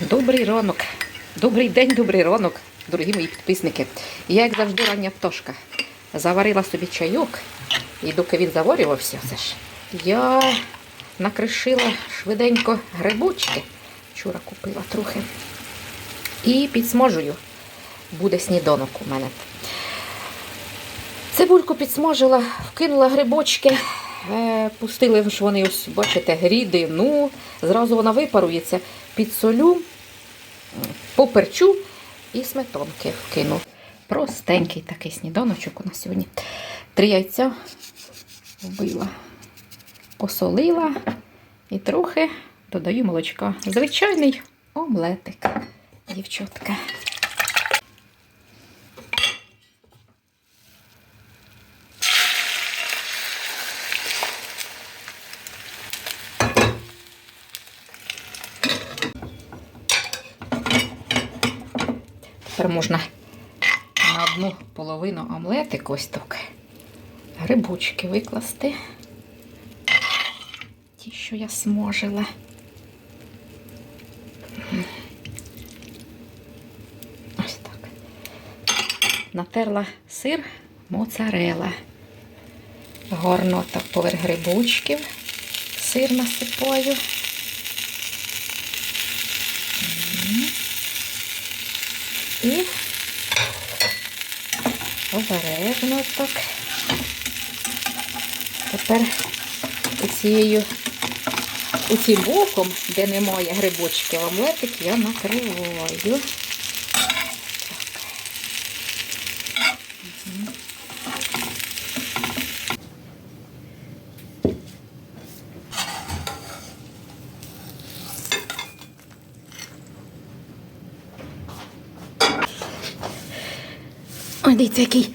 Добрий ранок. Добрий день, добрий ранок, дорогі мої підписники. Я, як завжди, рання пташка. Заварила собі чайок, і доки він заварювався, все ж, я накришила швиденько грибочки. Вчора купила трохи. І підсмажую. Буде сніданок у мене. Цибульку підсмажила, вкинула грибочки, е, пустили ж вони, ось, бачите, рідину. Зразу вона випарується, підсолю, поперчу і сметанки вкину. Простенький такий сніданочок у нас сьогодні. Три яйця вбила, посолила і трохи додаю молочка. Звичайний омлетик, дівчатка. Тепер можна на одну половину омлетик ось так. Грибочки викласти. Ті, що я смажила. Ось так. Натерла сир моцарела. Гарно так поверх грибочків. Сир насипаю. І обережно так. Тепер оцією, оцім боком, де немає грибочків, омлетик я накриваю. Ой, дивіться, який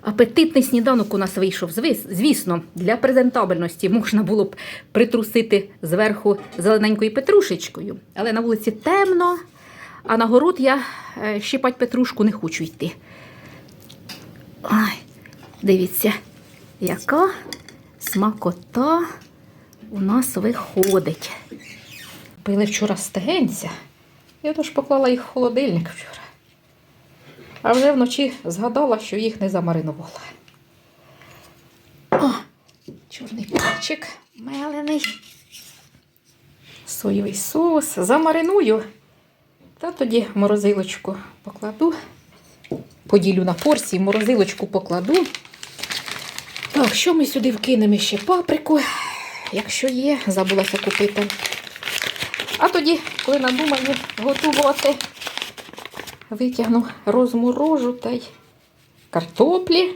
апетитний сніданок у нас вийшов. Звісно, для презентабельності можна було б притрусити зверху зелененькою петрушечкою, але на вулиці темно, а на город я е, щипать петрушку не хочу йти. Ой, дивіться, яка смакота у нас виходить. Пили вчора стегенця. Я тож поклала їх в холодильник вчора. А вже вночі згадала, що їх не замаринувала. О, чорний перчик мелений. Соєвий соус. Замариную. Та тоді морозилочку покладу. Поділю на порції, морозилочку покладу. Так, що ми сюди вкинемо ще паприку, якщо є, забулася купити. А тоді, коли надумаю готувати, витягну розморожу та й картоплі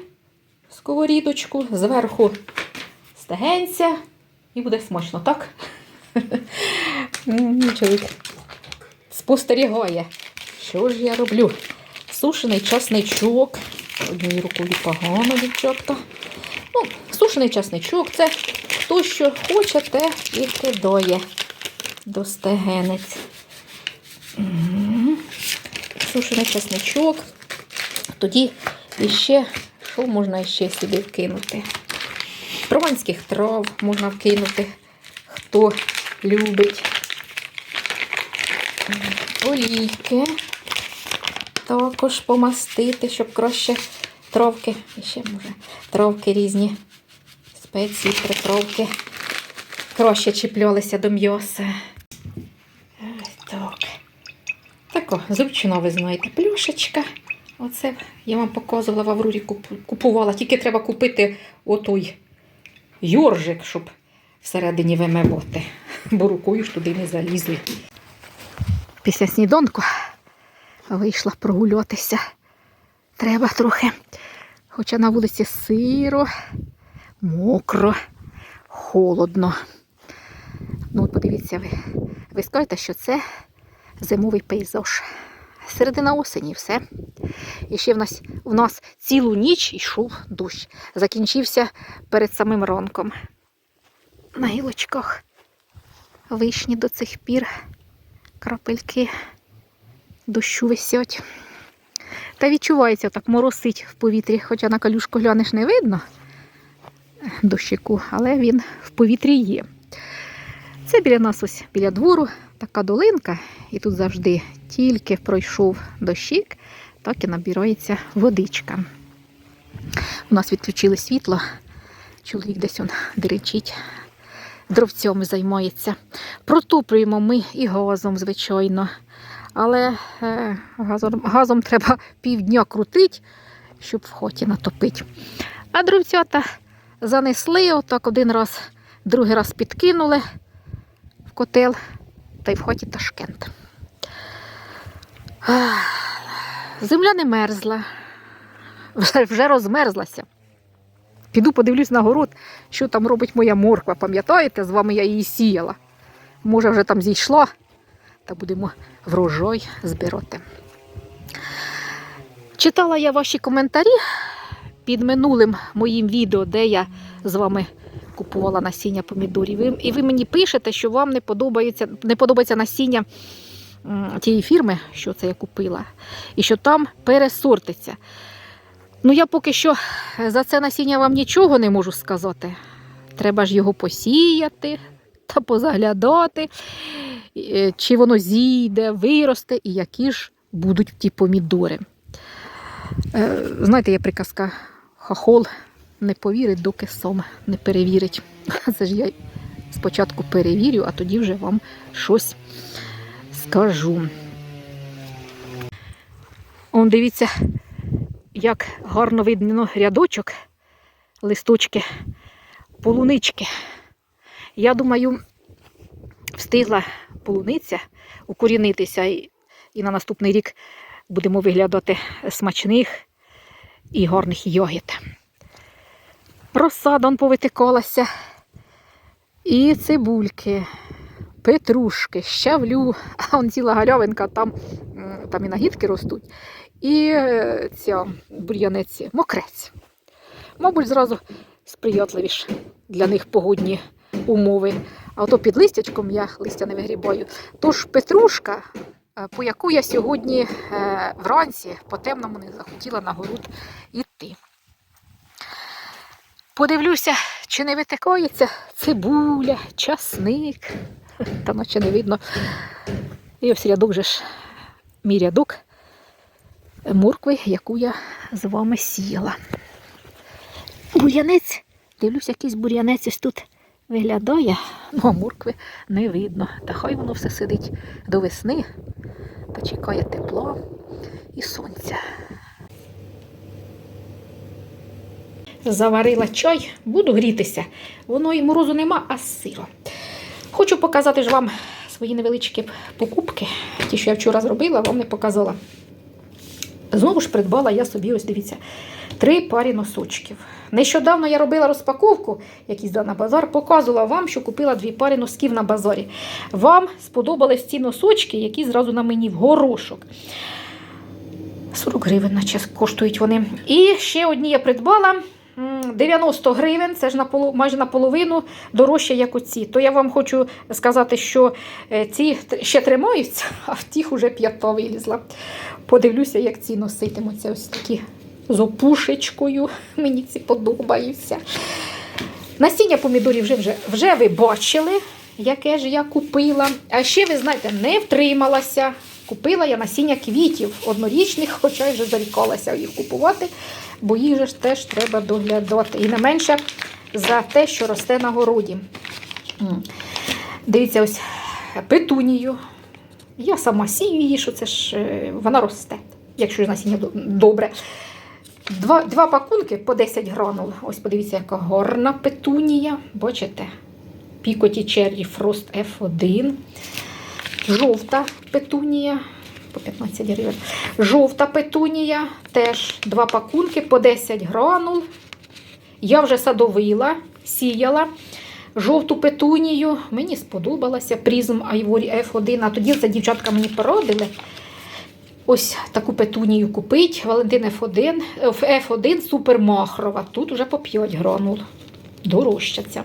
сковорідочку, зверху стегенця і буде смачно, так? Чоловік спостерігає, що ж я роблю. Сушений часничок. Однією рукою погано, дівчатка. Ну, сушений часничок це хто що хоче, те і кидає до стегенець. Сушений чесничок. Тоді іще, що можна ще сюди вкинути? Прованських трав можна вкинути, хто любить. Олійки. Також помастити, щоб краще травки, ще може травки різні, спеції, приправки краще чіплялися до м'яса. Ось так. Тако, зручно, ви знаєте, плюшечка. Оце я вам показувала в Аврорі, купувала. Тільки треба купити отой йоржик, щоб всередині вимивати, бо рукою ж туди не залізли. Після сніданку вийшла прогулятися. Треба трохи. Хоча на вулиці сиро, мокро, холодно. Ну, подивіться ви. Ви скажете, що це зимовий пейзаж. Середина осені все. І ще в нас, в нас цілу ніч йшов дощ. Закінчився перед самим ранком. На гілочках вишні до цих пір крапельки дощу висять. Та відчувається так, моросить в повітрі, хоча на калюшку глянеш не видно дощику, але він в повітрі є. Це біля нас ось біля двору така долинка, і тут завжди тільки пройшов дощик, так і набирається водичка. У нас відключили світло. Чоловік десь он деречить, дровцями займається. Протоплюємо ми і газом, звичайно. Але е, газом, газом треба півдня крутити, щоб в хоті натопити. А дровцята занесли, отак один раз, другий раз підкинули котел та й в хаті Ташкент. Земля не мерзла, вже, розмерзлася. Піду подивлюсь на город, що там робить моя морква. Пам'ятаєте, з вами я її сіяла. Може, вже там зійшла, та будемо врожай збирати. Читала я ваші коментарі під минулим моїм відео, де я з вами купувала насіння помідорів. Ви- І ви мені пишете, що вам не подобається, не подобається насіння тієї фірми, що це я купила, і що там пересортиться. Ну, я поки що за це насіння вам нічого не можу сказати. Треба ж його посіяти та позаглядати, е, чи воно зійде, виросте, і які ж будуть ті помідори. Е, Знаєте, є приказка хахол не повірить, доки сом не перевірить. Це ж я спочатку перевірю, а тоді вже вам щось скажу. Он дивіться, як гарно видно рядочок, листочки, полунички. Я думаю, встигла полуниця укорінитися і, і на наступний рік будемо виглядати смачних і гарних йогіт. Розсада он повитикалася. І цибульки, петрушки, щавлю, а он ціла галявинка, там, там і нагідки ростуть. І е, ця бур'янець, мокрець. Мабуть, зразу сприятливіш для них погодні умови. А ото під листячком я листя не вигрібаю. Тож петрушка, е, по яку я сьогодні е, вранці по темному не захотіла на город йти. Подивлюся, чи не витикається цибуля, часник. Та наче не видно. І ось рядок же ж мій рядок моркви, яку я з вами сіяла. Бур'янець, дивлюсь, якийсь бур'янець ось тут виглядає, ну а моркви не видно. Та хай воно все сидить до весни та чекає тепла і сонця. Заварила чай, буду грітися. Воно і морозу нема, а сиро. Хочу показати ж вам свої невеличкі покупки. Ті, що я вчора зробила, вам не показала. Знову ж придбала я собі, ось дивіться, три парі носочків. Нещодавно я робила розпаковку, як їздила на базар, показувала вам, що купила дві пари носків на базарі. Вам сподобались ці носочки, які зразу на мені в горошок. 40 гривень, наче коштують вони. І ще одні я придбала. М, 90 гривень, це ж на полу, майже наполовину дорожче, як оці. То я вам хочу сказати, що е, ці ще тримаються, а в тих уже п'ята вилізла. Подивлюся, як ці носитимуться ось такі з опушечкою. Мені ці подобаються. Насіння помідорів вже, вже, вже ви бачили, яке ж я купила. А ще, ви знаєте, не втрималася. Купила я насіння квітів однорічних, хоча й вже зарікалася їх купувати, бо їх же ж теж треба доглядати. І не менше за те, що росте на городі. Дивіться, ось петунію. Я сама сію її, що це ж е, вона росте, якщо насіння добре. Два, два пакунки по 10 гранул. Ось подивіться, яка горна петунія. Бачите? Пікоті Черрі Фрост F1. Жовта петунія по 15 гривень. Жовта петунія теж два пакунки по 10 гранул. Я вже садовила, сіяла. Жовту петунію. Мені сподобалася призм Айворі F1. А тоді це дівчатка мені порадили. Ось таку петунію купить. Валентин F1, е, F1 супермахрова. Тут уже по 5 гранул. Дорожчаться.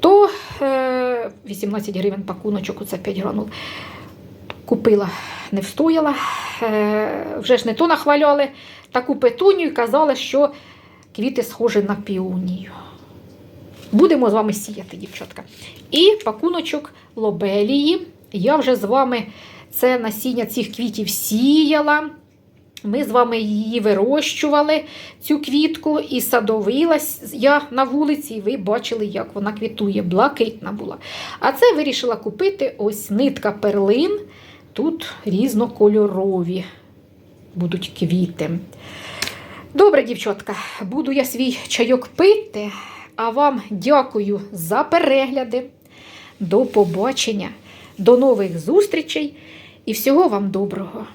То е, 18 гривень пакуночок, оце 5 гранул. Купила, не встояла. Е, вже ж не то нахваляли таку петунію і казали, що квіти схожі на піонію. Будемо з вами сіяти, дівчатка. І пакуночок лобелії. Я вже з вами це насіння цих квітів сіяла. Ми з вами її вирощували, цю квітку, і садовилась я на вулиці, і ви бачили, як вона квітує, блакитна була. А це вирішила купити ось нитка перлин. Тут різнокольорові будуть квіти. Добре, дівчатка, буду я свій чайок пити, а вам дякую за перегляди. До побачення, до нових зустрічей і всього вам доброго!